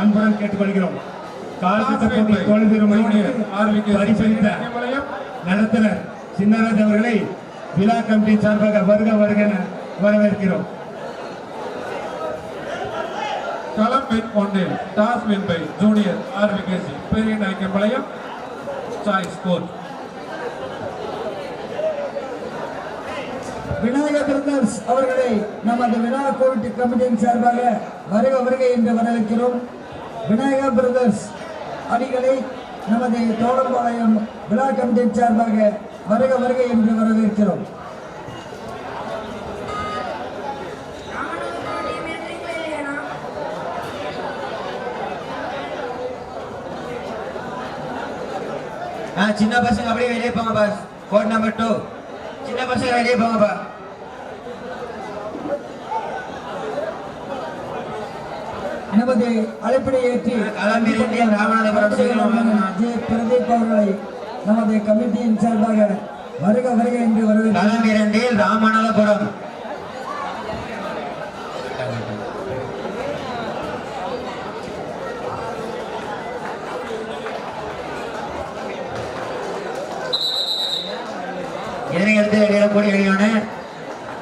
அன்புடன் கேட்டுக்கொள்கிறோம். கால்பட்ட போட்டி தொழில்திறமை பரிசளித்த நடத்துனர் சின்னராஜ் அவர்களை விழா கமிட்டி சார்பாக வருக வருக வரவேற்கிறோம். களம் வின் ஒன்றில் toss win by junior RVKC Periya Nayakkampalayam choice கோட் விநாயகர் பிரதர்ஸ் அவர்களை நமது விழா கோவிட் கமிட்டியின் சார்பாக வருக வருக என்று வரவேற்கிறோம். விநாயகர் பிரதர்ஸ் அணிகளை நமது தோழம்பாளையம் விழா கமிட்டியின் சார்பாக வருக வருக என்று வரவேற்கிறோம். சின்ன பசங்க அப்படியே வெளியே போங்க பாஸ் கோட் நம்பர் டூ சின்ன பசங்க வெளியே போங்கப்பா நமது அழைப்பினை ஏற்றி ஜே பிரதீப் அவர்களை நமது கமிட்டியின் சார்பாக வருக வருக என்று இரண்டில் ராமநாதபுரம்.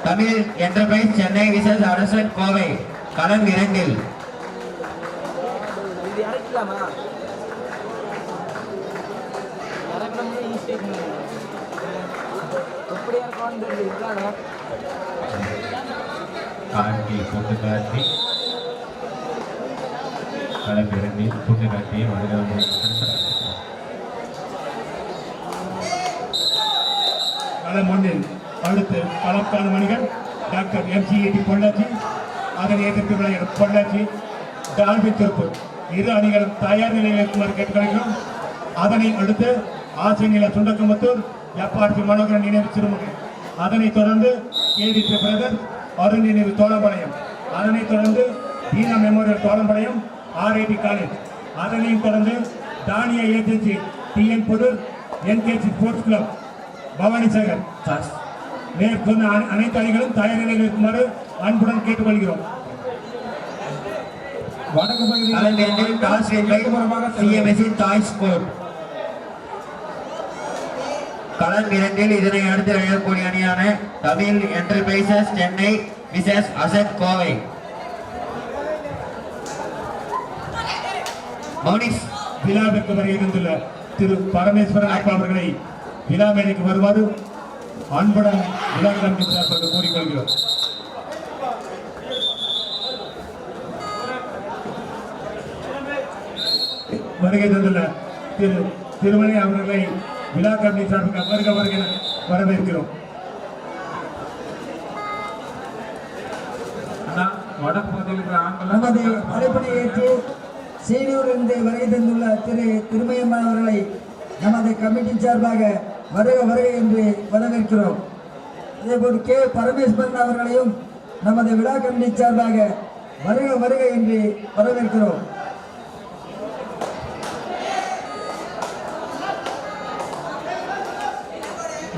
தமிழ் என்டர்பிரைஸ் சென்னை விசஸ் அரசன் கோவை களம் இரண்டில். இது இறக்கலாமா இறக்கணும்னு ஈஸி எப்படி இறக்கணும்னு தெரியல இருக்காடா காட்டி பொண்ணு காட்டி. களப்பிறந்தி பொண்ணு காட்டி வருகிறது களம் ஒன்றில் அடுத்து களம் காணும் அணிகள் டாக்டர் எம்ஜிஏடி பொள்ளாச்சி அதனை எதிர்த்து விளையாடும் பொள்ளாச்சி திருப்பூர். இரு அணிகளும் தயார் நிலையில் இருக்குமாறு கேட்டுக்கொள்கிறோம். அதனை அடுத்து ஆசிரியர் சுண்டக்கமுத்தூர் எப்பார்த்தி மனோகரன் நினைவு சிறுமுகை. அதனைத் தொடர்ந்து கேவி பிரதர் அருண் நினைவு தோளம்பாளையம் அதனைத் தொடர்ந்து Deena memorial Tholampalayam RID college அதனையும் தொடர்ந்து Dhanya agency TN Puthur NKC sports club Bhavani Sagar மேற்கொண்ட அனை- அனைத்து அணிகளும் தயார் நிலையில் இருக்குமாறு அன்புடன் கேட்டுக்கொள்கிறோம். வடக்கு இரண்டில் டாஸ் சிஎம்எஸ்சி டாய் ஸ்போர்ட் களம் இரண்டில் இதனை அடுத்து விளையாடக்கூடிய அணியான தமிழ் என்டர்பிரைசஸ் சென்னை விசஸ் அசத் கோவை. மௌனிஸ் விழாவிற்கு வர இருந்துள்ள திரு பரமேஸ்வரன் அப்பா அவர்களை விழா மேடைக்கு வருமாறு அன்புடன் விழா கூறிக்கொள்கிறோம். வருகை தந்துள்ள திரு திருமணி அவர்களை விழா கமிட்டி சார்பாக வருக வருக வரவேற்கிறோம். நமது அழைப்பினை ஏற்று செய்தியூரிலிருந்து வருகை தந்துள்ள திரு திருமயம்மன் அவர்களை நமது கமிட்டி சார்பாக வருக வருக என்று வரவேற்கிறோம். இதேபோல் கே. பரமேஸ்வரன் அவர்களையும் நமது விழா கமிட்டி சார்பாக வருக வருக என்று வரவேற்கிறோம்.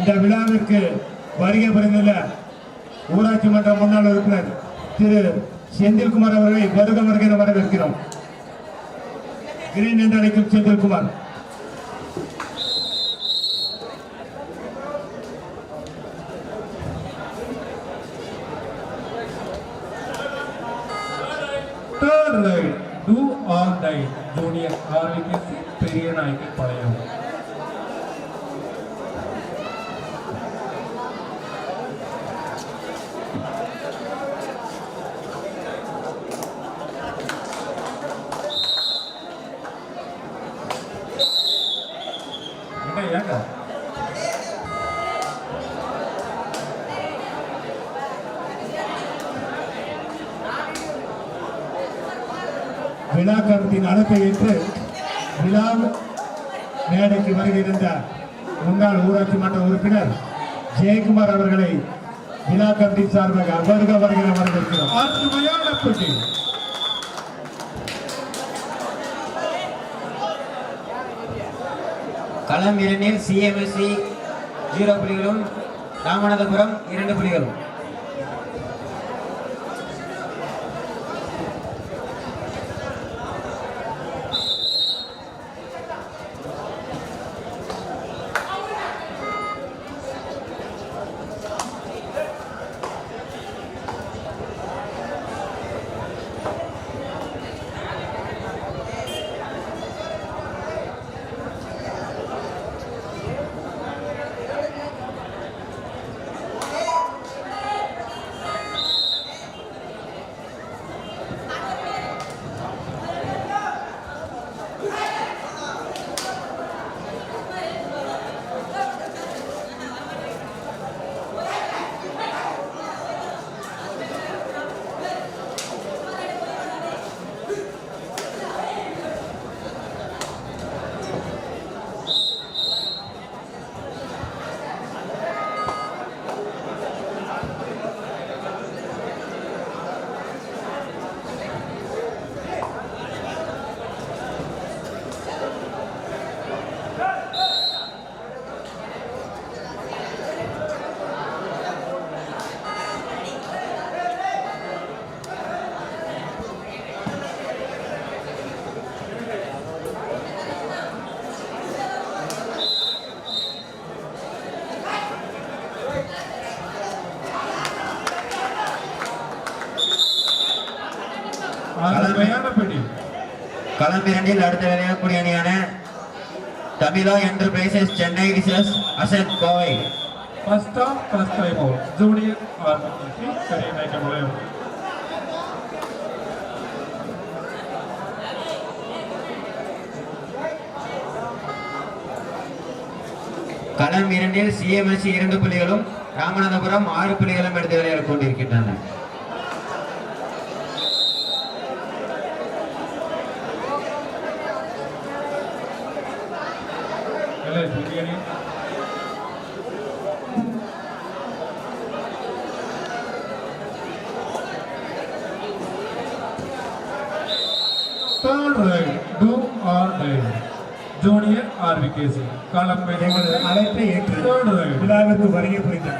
இந்த விழாவிற்கு வருகை புரிந்துள்ள ஊராட்சி மன்ற முன்னாள் உறுப்பினர் திரு செந்தில்குமார் அவர்களை வருக வருகை வரவேற்கிறோம். கிரீன் என்று அழைக்கும் Senthilkumar. Third right to our tie junior RVKC Periya Nayakkampalayam என்ன ஏங்க விழா கமிட்டியின் அழைப்பை ஏற்று விழா மேடைக்கு வருகின்ற முன்னாள் ஊராட்சி மன்ற உறுப்பினர் ஜெயக்குமார் அவர்களை விழா கமிட்டி சார்பாக வருக வருக என வரவேற்கிறோம் அருமையான போட்டி களம் இரண்டில் சிஎம்எஸ்சி ஜீரோ புள்ளிகளும் ராமநாதபுரம் இரண்டு புள்ளிகளும். களம் இரண்டில் அடுத்த விளையாடக்கூடிய அணியான தமிழா enterprises Chennai versus Asad Kovai. First half first time களம் இரண்டில் சிஎம்எஸ்சி இரண்டு புள்ளிகளும் ராமநாதபுரம் ஆறு புள்ளிகளும் எடுத்து விளையாடிக் கொண்டிருக்கின்றன. Third right to our tie junior RPKC களம் எங்களது அழைப்பை ஏற்று விழாவிற்கு வருகை புரிந்த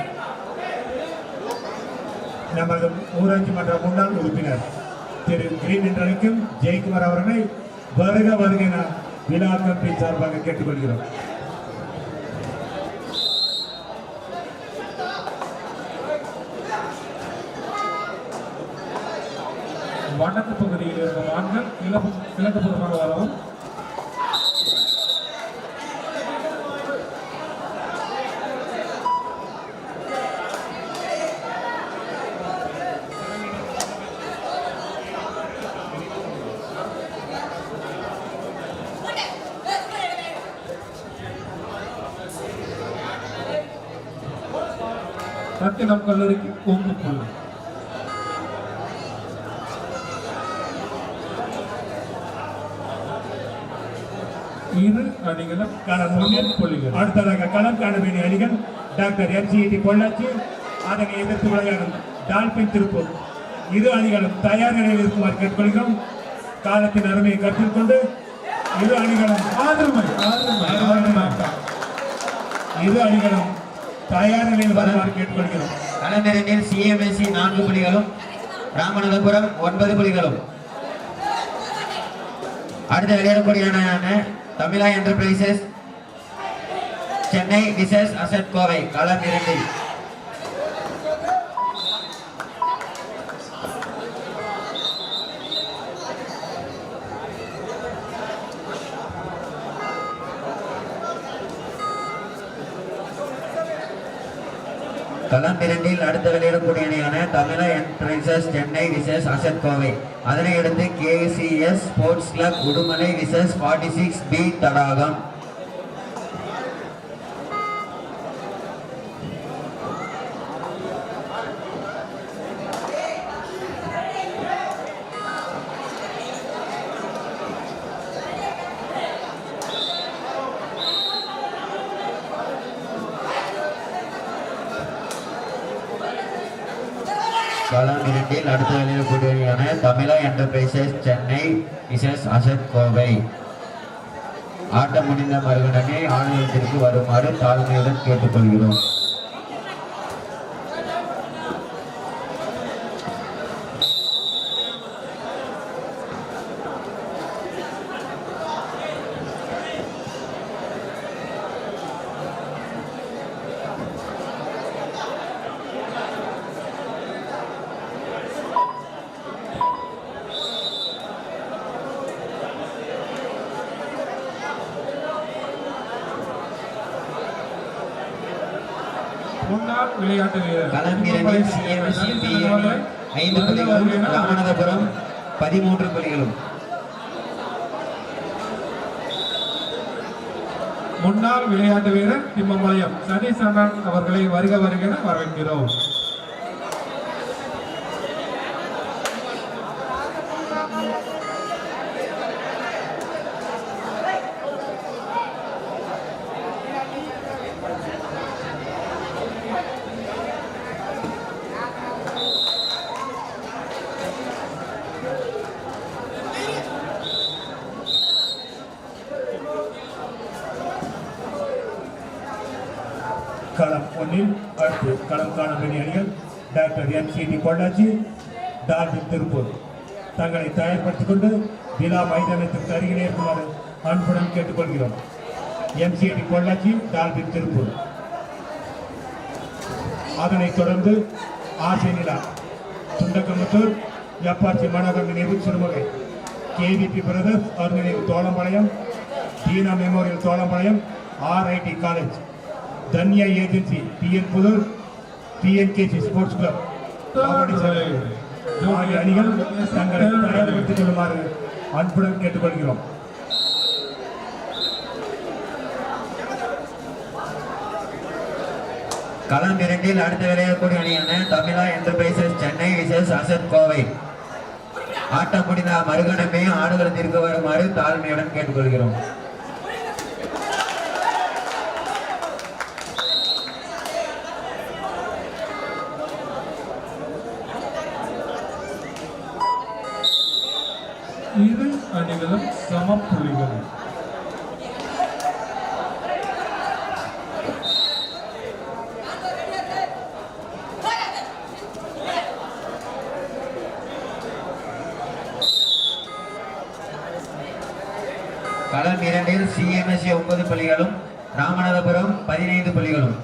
நமது ஊராட்சி மன்ற முன்னாள் உறுப்பினர் திரு கிரீன் என்றழைக்கும் ஜெயக்குமார் அவர்களை வருக வருக விழா கமிட்டி சார்பாக கேட்டுக்கொள்கிறோம் வடக்கு பகுதியில் இருக்கும் ஆண்கள் கிழக்கு கிழக்கு வரவும். ரத்தினம் கல்லூரிக்கு கொங்கு கொள்ளும் இரு அணிகளும் களம் முன்னில் புள்ளிகள் அடுத்ததாக களம் காண வேண்டிய அணிகள் டாக்டர் எம்சிஇடி பொள்ளாச்சி. அதனை எதிர்த்து விளையாடும் டால்பின் திருப்பூர். இரு அணிகளும் தயார் நிலையில் இருக்குமாறு கேட்டுக்கொள்கிறோம். காலத்தின் அருமையை கருத்தில் கொண்டு இரு அணிகளும் ஆதரமை இரு அணிகளும் தயார் நிலையில் வருமாறு கேட்டுக்கொள்கிறோம். களம் சிஎம்எஸ்சி நான்கு புலிகளும் ராமநாதபுரம் ஒன்பது புலிகளும். அடுத்த விளையாடக்கூடிய அணையான Tamizha enterprises Chennai versus asset Kovai களம் இரண்டு களம் இரண்டில் அடுத்த விளையாடக்கூடிய அணியான Tamizha enterprises Chennai versus asset Kovai அதனையடுத்து KCS sports club Udumalai versus forty six B Thadagam. களம் அடுத்த விளையாடக்கூடிய அணியான தமிழா என்டர்பிரைசஸ் சென்னை விசஸ் அசத் கோவை. ஆட்டம் முடிந்த மறுகணமே ஆளுநரத்திற்கு வருமாறு தாழ்மையுடன் கேட்டுக்கொள்கிறோம். முன்னாள் விளையாட்டு வீரர் களம் இரண்டில் சிஎம்எஸ்சி பி அணி ஐந்து புள்ளிகளும் ராமநாதபுரம் பதிமூன்று புள்ளிகளும். முன்னாள் விளையாட்டு வீரர் திம்மம்பாளையம் சதீஷ் அண்ணன் அவர்களை வருக வருக என வரவேற்கிறோம். களம் ஒன்றில் அடுத்து களம் காண வேண்டிய அணிகள் doctor MCT Pollachi dolphin Tiruppur. தங்களை தயார்படுத்திக் கொண்டு விழா மைதானத்திற்கு அருகிலே இருக்குமாறு அன்புடன் கேட்டுக்கொள்கிறோம். MCT Pollachi dolphin Tiruppur. அதனைத் தொடர்ந்து ஆசை நிலா சுண்டக்கமுத்தூர் எப்பாச்சி மனோகர் நினைவு Sirumugai KVP brothers அருள்நிலைவு Tholampalayam Deena memorial Tholampalayam RID college. Dhanya agency TN Puthur TNKC sports club ஆகிய அணிகள் தங்களை தயார்படுத்திக் கொள்ளுமாறு அன்புடன் கேட்டுக்கொள்கிறோம். களம் இரண்டில் அடுத்து விளையாடக்கூடிய அணியான தமிழா என்டர்பிரைசஸ் சென்னை விசேஷ் அசத் கோவை ஆட்டம் முடிந்த மறுகணமே ஆடுகளத்திற்கு வருமாறு தாழ்மையுடன் கேட்டுக்கொள்கிறோம் இரு அணிகளும் சம புள்ளிகள் களம் இரண்டில் சிஎம்எஸ்சி ஒன்பது புள்ளிகளும் ராமநாதபுரம் பதினைந்து புள்ளிகளும்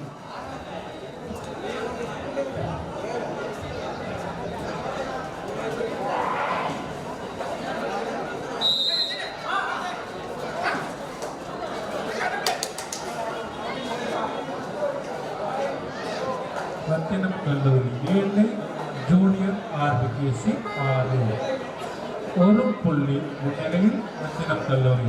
ரத்தினம் கல்லூரி ஏழு ஜூனியர் ஆர்பிகேசி ஆறு ஒரு புள்ளி முன்னிலையில் கல்லூரி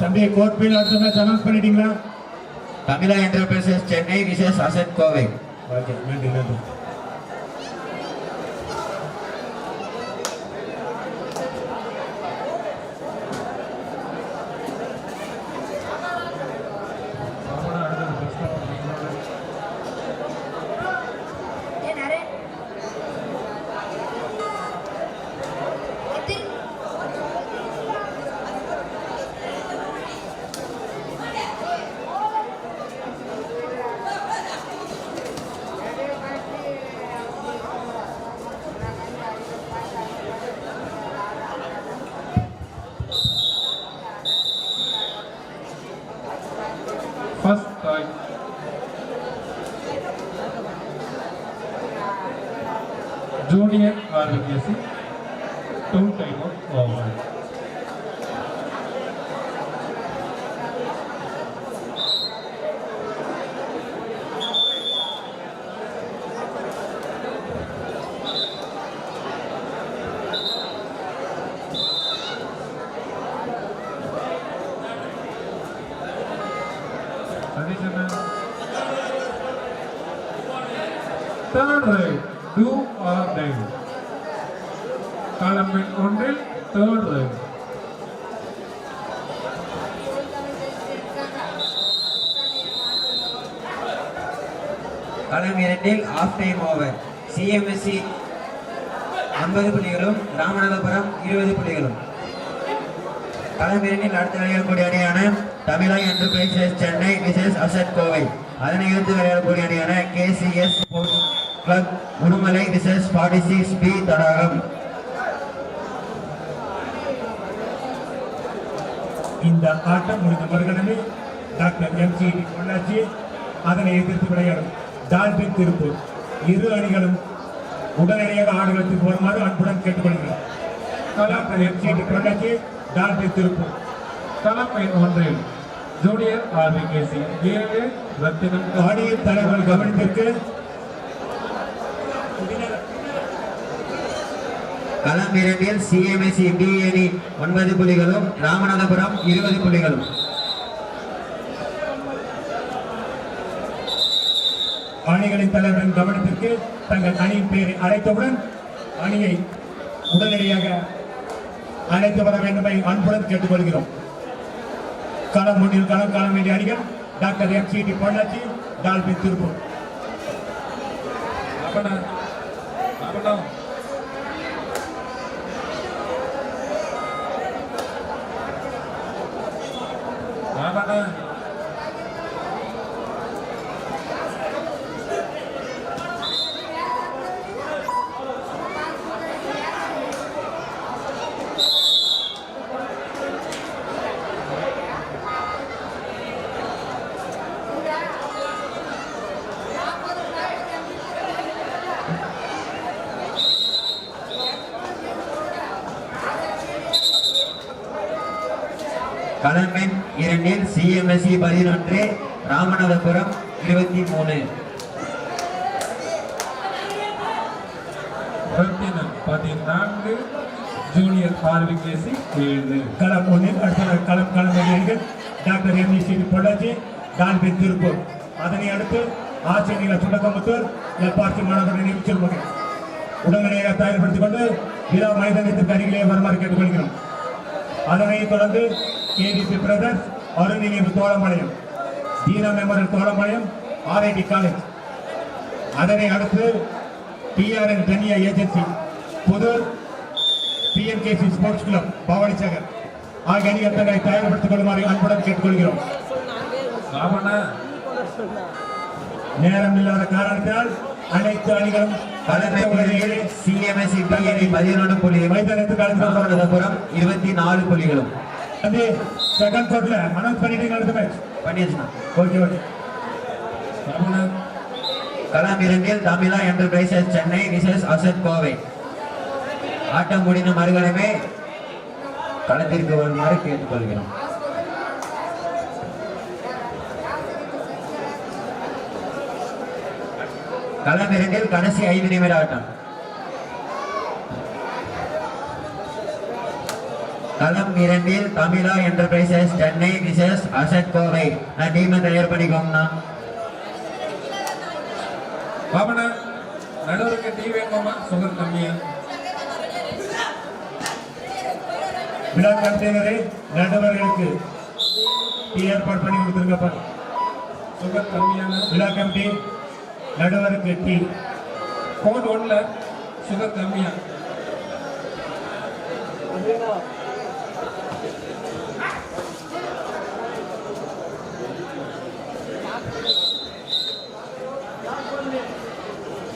தம்பி கோர்ட் பில் அடுத்த மேட்ச் அனௌன்ஸ் பண்ணிட்டீங்களா? தமிழா என்டர்பிரைசஸ் சென்னை விசேஷ் அசத் கோவை ஓகே நன்றி நன்றி ಜೋಡಿಯ ಆರೋಗ್ಯ ಟೌನ್ ಟೈಮ್ ಆಫ್ இரண்டில் ஆஃப் டைம் ஓவர் சிஎம்எஸ்சி ஐம்பது புள்ளிகளும் ராமநாதபுரம் இருபது புள்ளிகளும். களம் இரண்டில் அடுத்த விளையாடக்கூடிய அணியான Tamizha enterprises Chennai versus asset Kovai அதனை எடுத்து விளையாடக்கூடிய அணியான KCS club Udumalai versus forty six B Thadagam. இந்த ஆட்டம் முடிந்த மறுகணமே டாக்டர் எம்ஜிடி பொள்ளாச்சி அதனை எதிர்த்து விளையாடும். டால்பி திருப்பூர் இரு அணிகளும் உடனடியாக ஆடுகளத்துக்கு வருமாறு அன்புடன் கேட்டுக்கொள்கிறேன். Doctor MGT Pollachi dolphin Tiruppur களம் எண் ஒன்றில் ஜூனியர் ஆர்பிகேசி ஏழு ரத்தினம். ஆடிய தலைவர் கவனித்திற்கு களம் இரண்டில் சிஎம்எஸ்சி பி அணி ஒன்பது புள்ளிகளும் ராமநாதபுரம் இருபது புள்ளிகளும். அணிகளின் தலைவரின் கவனத்திற்கு தங்கள் அணியின் பெயரை அழைத்தவுடன் அணியை உடனடியாக அழைத்து வர வேண்டுமை அன்புடன் கேட்டுக்கொள்கிறோம். களம் முன்னில் களம் காண வேண்டிய அணிகள் doctor M C T Pollachi dolphin Tiruppur. ராமனா கலமென் இரண்டில் சிஎம்எஸ்சி பதினொன்று ராமநாதபுரம் இருபத்தி மூணு. ரத்தினம் பதினான்கு ஜூனியர் பார்வை ஏழு. களம் ஒன்று அடுத்த களம் களம் doctor M E C Pollachi dolphin Tiruppur அதனை அடுத்து ஆசிரியர் சுடக்கமுத்தூர் எப்பாசி மாணவர்கள் நினைவு உடனடியாக தயார்படுத்திக் கொண்டு விழா மைதானத்திற்கு அருகிலே வருமாறு கேட்டுக்கொள்கிறோம். அதனைத் தொடர்ந்து கேடிசி பிரதர்ஸ் அருண் நினைவு Tholampalayam Deena memorial Tholampalayam RID college. அதனை அடுத்து PRN Dhanya agency Puthur PNKC sports club Bhavani Sagar ஆகிய அணிகள் தங்களை தயார்படுத்திக் கொள்ளுமாறு அன்புடன் கேட்டுக்கொள்கிறோம். நேரம் இல்லாத காரணத்தினால் அனைத்து அணிகளும் சிஎம்எஸ்சி பதினொன்று புள்ளி மைதானத்துக்கு இருபத்தி நாலு புள்ளிகளும். வந்து செகண்ட் கோர்ட்ல அனௌன்ஸ் பண்ணிட்டீங்க அடுத்த மேட்ச் பண்ணியாச்சுண்ணா ஓகே ஓகே ராவண களம் இரண்டில் தமிழா என்டர்பிரைசஸ் சென்னை விசஸ் அசத் கோவை ஆட்டம் முடிந்த மறுகணமே களத்திற்கு வருமாறு கேட்டுக்கொள்கிறோம் களம் இரண்டில் கடைசி ஐந்து நிமிட ஆட்டம் களம் இரண்டில் தமிழா என்டர்பிரைசஸ் சென்னை விசஸ் அசத் கோவை. நான் டீமை தயார் பண்ணிக்கோங்கண்ணா. பாபண்ணா நடுவருக்கு டீ வேணுமா சுகர் கம்மியா? விழா கண்டெய்னரை நடுவர்களுக்கு டீ ஏற்பாடு பண்ணி கொடுத்துருங்கப்பா. சுகர் கம்மியான விழா கமிட்டி நடுவருக்கு டீ. கோட் ஒன்ல சுகர் கம்மியா?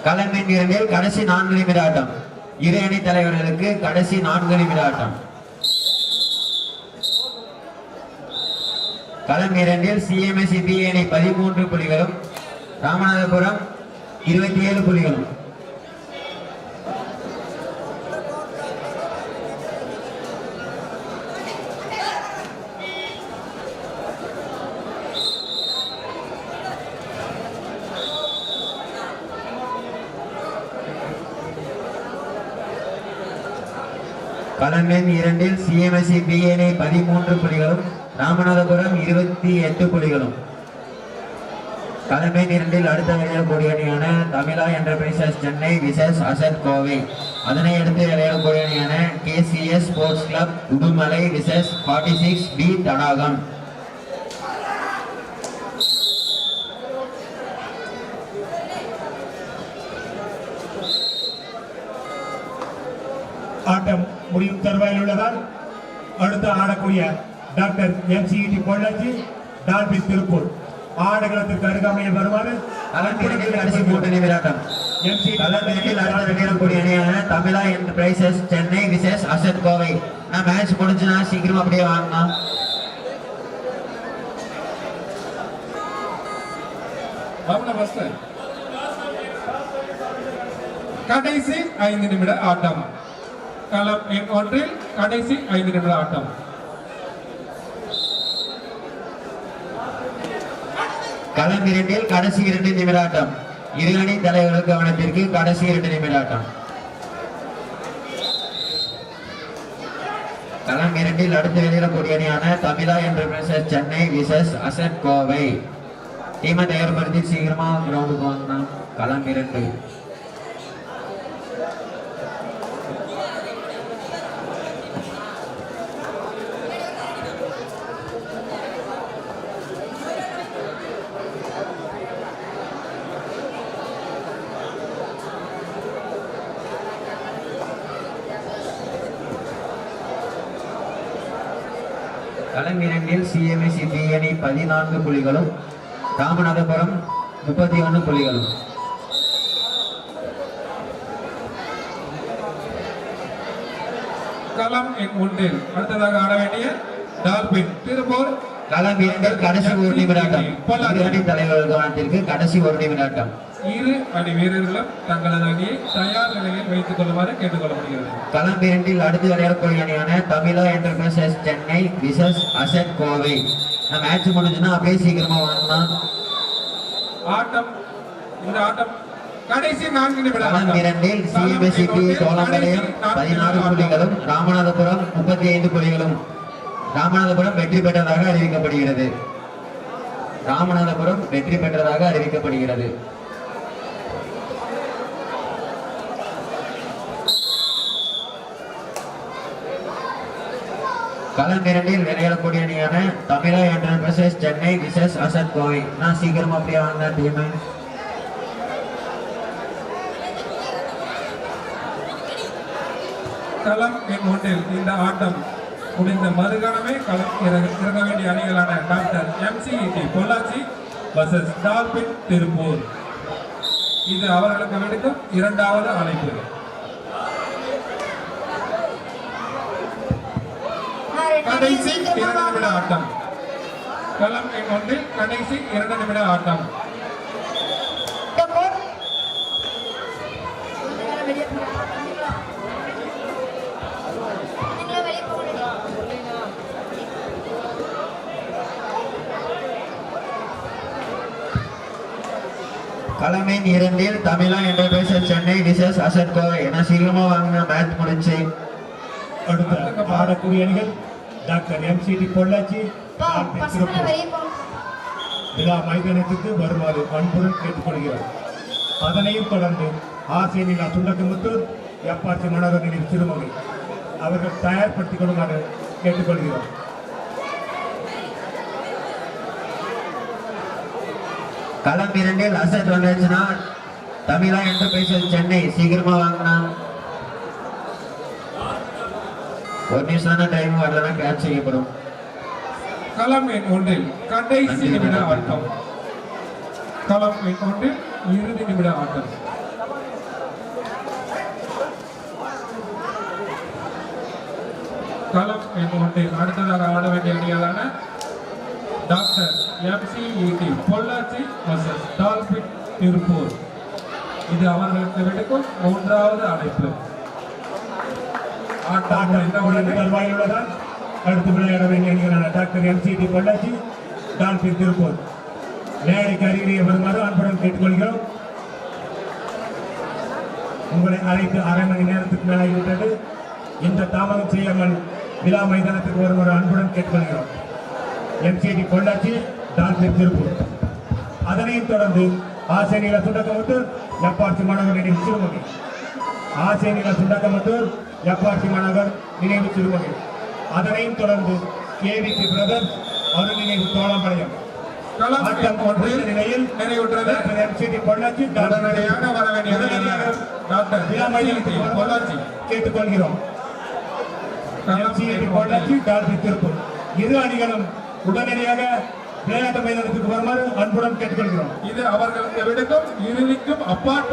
களமின் இரண்டில் கடைசி நான்கு நிமிட ஆட்டம். இரு அணி தலைவர்களுக்கு கடைசி நான்கு நிமிட ஆட்டம். களம் இரண்டில் சிஎம்எஸ்சி பி அணி பதிமூன்று புள்ளிகளும் ராமநாதபுரம் இருபத்தி ஏழு புள்ளிகளும். களம் எண் இரண்டில் சிஎம்எஸ்சி பி பதிமூன்று புள்ளிகளும் ராமநாதபுரம் இருபத்தி எட்டு புள்ளிகளும். களம் இரண்டில் அடுத்த விளையாடக்கூடிய அணியான தமிழா என்டர்பிரைசஸ் சென்னை விசஸ் அசத் கோவை. அதனை அடுத்து விளையாடக்கூடிய அணியான KCS sports club Udumalai versus forty six B Thadagam. ஆட்டம். முடியும் தருவாயில் உள்ளதால் அடுத்து ஆடக்கூடிய doctor MCET Pollachi dolphin Tiruppur. ஆடுகளத்திற்கு அருகாமையில் வருமாறு தமிழா என்டர்பிரைசஸ் சென்னை விசஸ் அசத் கோவை. நான் மேட்ச் முடிஞ்சுனா சீக்கிரமா அப்படியே ஃபர்ஸ்ட் கடைசி ஐந்து நிமிட ஆட்டம். களம் எண் ஒன்றில் கடைசி ஐந்து நிமிட ஆட்டம். களம் இரண்டில் கடைசி இரண்டு நிமிட ஆட்டம். இரு அணி தலைவர்கள் கவனத்திற்கு கடைசி இரண்டு நிமிட ஆட்டம். களம் இரண்டில் அடுத்து வெளியிடக்கூடிய அணியான Tamizha enterprises Chennai versus asset Kovai. டீமை தயார்படுத்தி சீக்கிரமா கிரவுண்டுக்கு வாங்கினா களம் இரண்டு. களம் இரண்டில் பி அணி பதினான்கு புள்ளிகளும் ராமநாதபுரம் முப்பத்தி ஒன்று புள்ளிகளும். களம் ஒன்றில் அடுத்ததாக ஆட வேண்டிய டால்பின் திருப்பூர் களம் இரண்டில் கடைசி ஒரு அணி தலைவர்கள் கவனத்திற்கு கடைசி ஒரு நிமிடாட்டம் இரு அணி வீரர்களும் தங்களது அணியை தயார் நிலையில் வைத்துக் கொள்ளுமாறு கேட்டுக்கொள்ளப்படுகிறது. களம் இரண்டில் அடுத்து விளையாடக்கூடிய அணியான Tamizha enterprises Chennai versus Asad Kovai. Match முடிஞ்சுன்னா அப்படியே சீக்கிரமா வாங்கலாம் ஆட்டம் இந்த ஆட்டம் கடைசி நான்கு. இரண்டில் சிஎம்எஸ்சிபி சோழம்பாளையம் பதினாறு புள்ளிகளும் ராமநாதபுரம் முப்பத்தி ஐந்து புள்ளிகளும். ராமநாதபுரம் வெற்றி பெற்றதாக அறிவிக்கப்படுகிறது. ராமநாதபுரம் வெற்றி பெற்றதாக அறிவிக்கப்படுகிறது. கலர் இரண்டில் விளையாடக்கூடிய அணியான தமிழா என்டர்பிரைசஸ் சென்னை விசஸ் அசத் கோவை. நான் சீக்கிரமா அப்படியே வாங்க டீம் களம் எண் ஒன்றில் இந்த ஆட்டம் முடிந்த மறுகணமே களம் இறங்க வேண்டிய அணிகளான doctor MCET Pollachi versus dolphin Tiruppur. இது அவர்களுக்கு விடுக்கும் இரண்டாவது அழைப்பு. கடைசி இரண்டு நிமிட ஆட்டம். களம் எண் ஒன்றில் கடைசி இரண்டு நிமிட ஆட்டம். களமெண் இரண்டில் Tamizha enterprises Chennai versus asset Kovai ஏன்னா சீக்கிரமா வாங்கின மேட்ச் முடிஞ்சு. அடுத்த ஆடக்கூடிய அணிகள். டாக்டர் எம்சிடி பொள்ளாச்சி விழா மைதானத்துக்கு வருமாறு அன்புடன் கேட்டுக்கொள்கிறோம். அதனையும் தொடர்ந்து ஆசிரியர் சுண்டக்கமுத்தூர் எப்பாச்சி மனோகர் நினைவு சிறுமுகை அவர்கள் தயார்படுத்திக் கொள்ளுமாறு கேட்டுக்கொள்கிறோம். களம் இரண்டில் அசட் வந்துச்சுன்னா தமிழா என்டர்பிரைசஸ் சென்னை. சீக்கிரமா வாங்கினா ஒரு நிமிஷம் டைம் வரலன்னா கேட்ச் செய்யப்படும். களம் எண் ஒன்றில் கடைசி நிமிட ஆட்டம். களம் எண் ஒன்றில் இறுதி நிமிட ஆட்டம். களம் எண் ஒன்றில் அடுத்ததாக ஆட வேண்டிய அணிகளான doctor MCET Pollachi versus dolphin Tiruppur. இது அவர்களுக்கு விடுக்கும் மூன்றாவது அழைப்பு. ஆட்டம் முடிந்த உடனே நல்வாயுடன் அடுத்து விளையாட வேண்டிய அணிகளான doctor MCET Pollachi dolphin Tiruppur. நேரடிக்கு அருகிலேயே வருமாறு அன்புடன் கேட்டுக்கொள்கிறோம். உங்களை அழைத்து அரை மணி நேரத்துக்கு மேலாகிவிட்டது இந்த தாமதம் செய்யாமல் விழா மைதானத்துக்கு வருமாறு அன்புடன் கேட்டுக்கொள்கிறோம். MCET Pollachi dolphin Tiruppur. அதனையும் தொடர்ந்து ஆசிரியர சுண்டக்கமுத்தூர் எப்பாட்சி மாநகர் நினைவு சிறுமுகை. ஆசிரியர சுண்டக்கமுத்தூர் எப்பாட்சி மாநகர் நினைவு சிறுமுகை. அதனையும் தொடர்ந்து கேவிசி பிரதர்ஸ் அருள் நினைவு தோளம்பாளையம் களம் ஒன்றில் நிலையில் நிறைவுற்றது. டாக்டர் பொள்ளாச்சி உடனடியாக வர வேண்டிய டாக்டர் பொள்ளாச்சி கேட்டுக்கொள்கிறோம். பொள்ளாச்சி டால்பி திருப்பூர். இரு அணிகளும் உடனடியாக விளையாட்டு மைதானத்துக்கு வருமாறு அன்புடன் கேட்டுக்கொள்கிறோம். இது அவர்களுக்கு விடுக்கும் இறுதிக்கும் அப்பாற்பட்ட